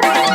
Bye.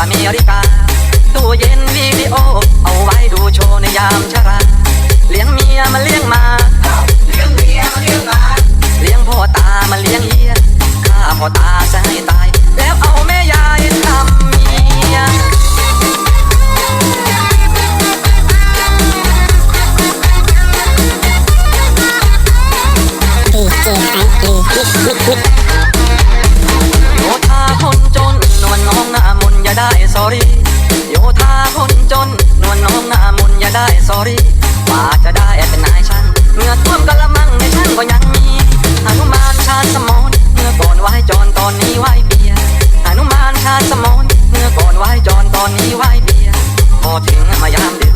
อเมริกา ตู้เย็นวิดีโอ เอาไว้ดูโชว์ในยามชรา เลี้ยงเมียมาเลี้ยงมา เลี้ยงเมียมาเลี้ยงมา เลี้ยงพ่อตามาเลี้ยงเฮียข้าพ่อตา ตอนนี้ไหวเบียร์อนุมานชาสมอนเมื่อก่อนไหวจอนตอนนี้ไหวเบียร์พอถึงมายามเด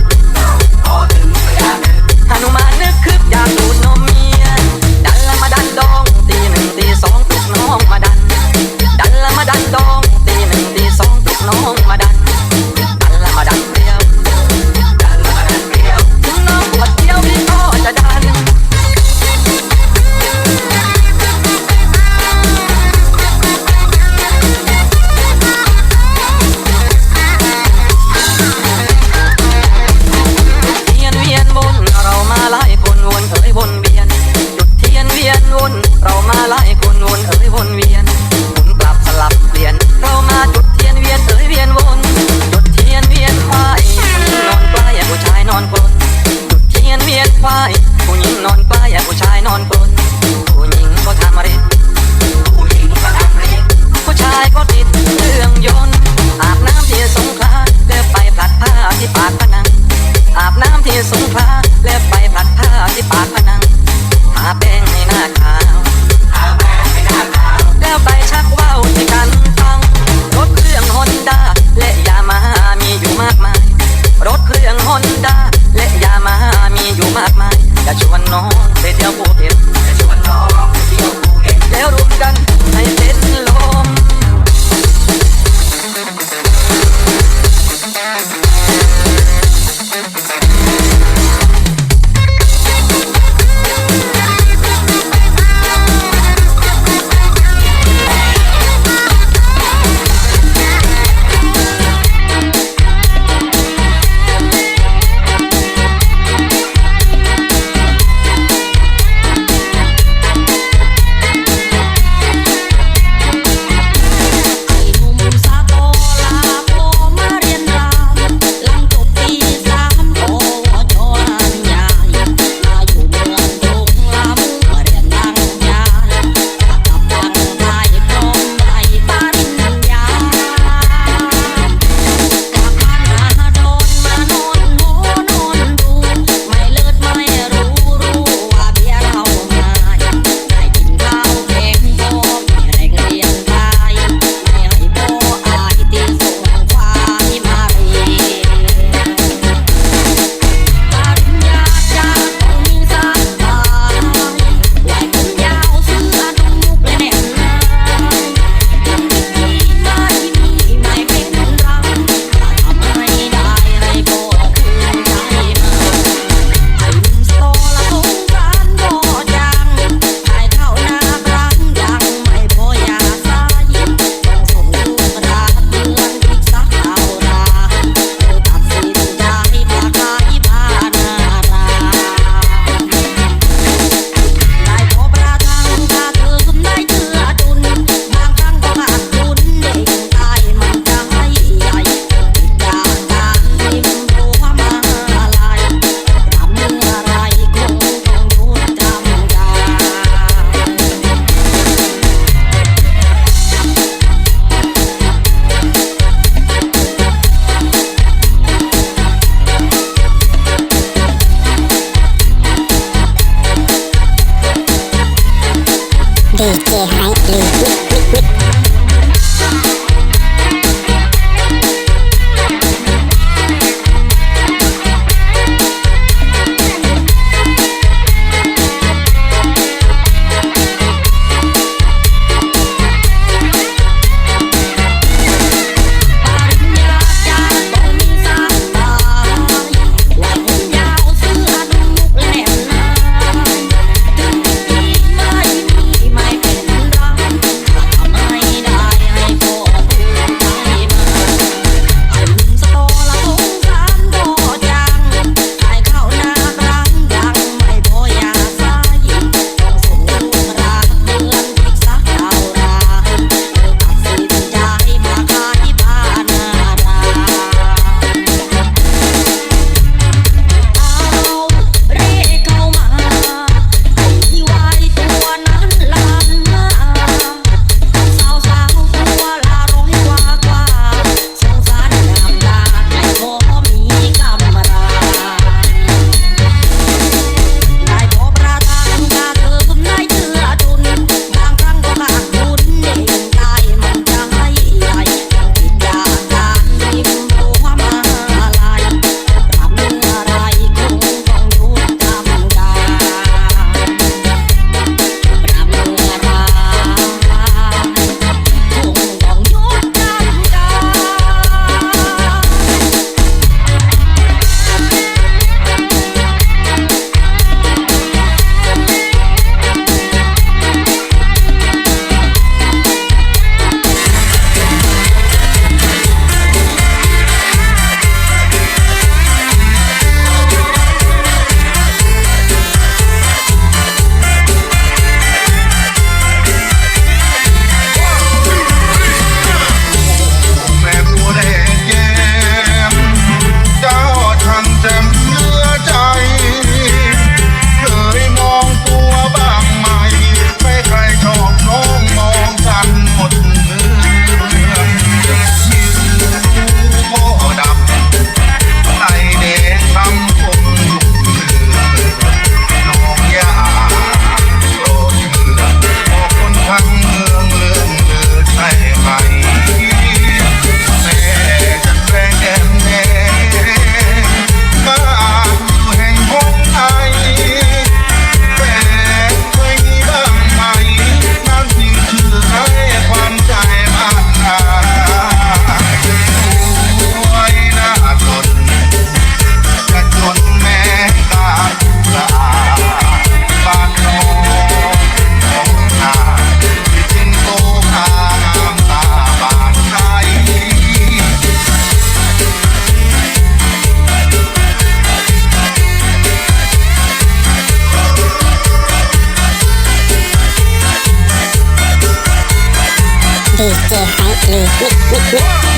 DJ Hype News.